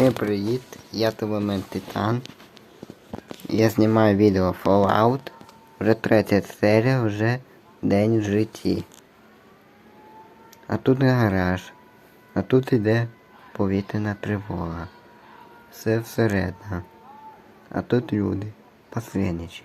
Всім привіт, я Телемен Титан. Я знімаю відео Fallout. Вже третя серія, вже день в житті. А тут гараж. А тут іде повітряна тривога. Все всередина. А тут люди. Посредничі.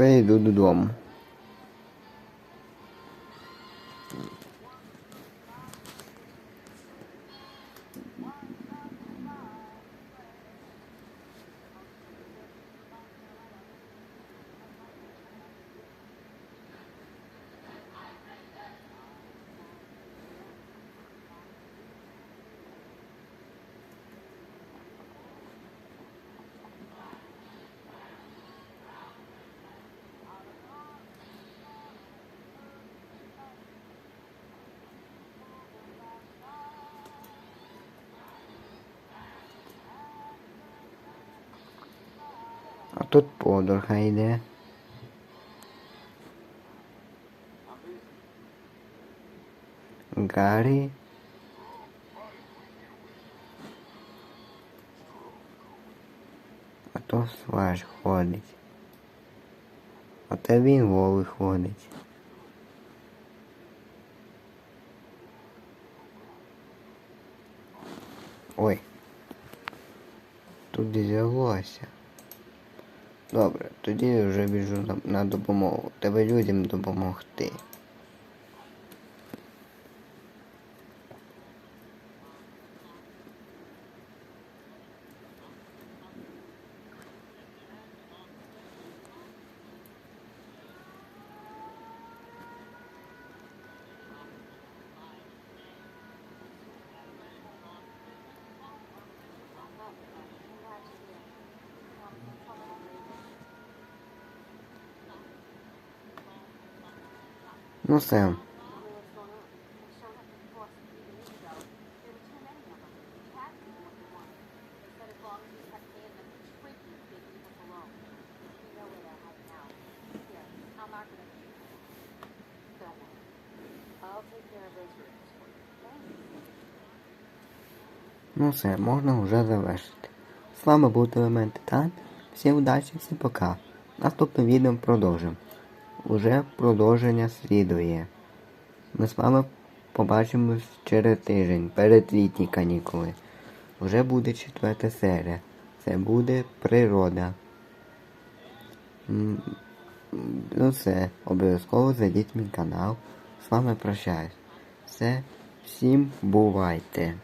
А тепер я А тут подорога йде. Гаррі. А то сваж ходить. А те він голий ходить. Ой. Тут взялося. Добре, тоді вже біжу на, на допомогу. Треба людям допомогти. Ну все. Ну все, можна вже завершити. З вами був Телемент Титан. Всім удачі, всім пока. Наступним відео продовжимо. Уже продовження слідує. Ми з вами побачимось через тиждень, перед літні канікули. Вже буде четверта серія. Це буде природа. Ну все, обов'язково зайдіть в мій канал. З вами прощаюсь. Все, всім бувайте.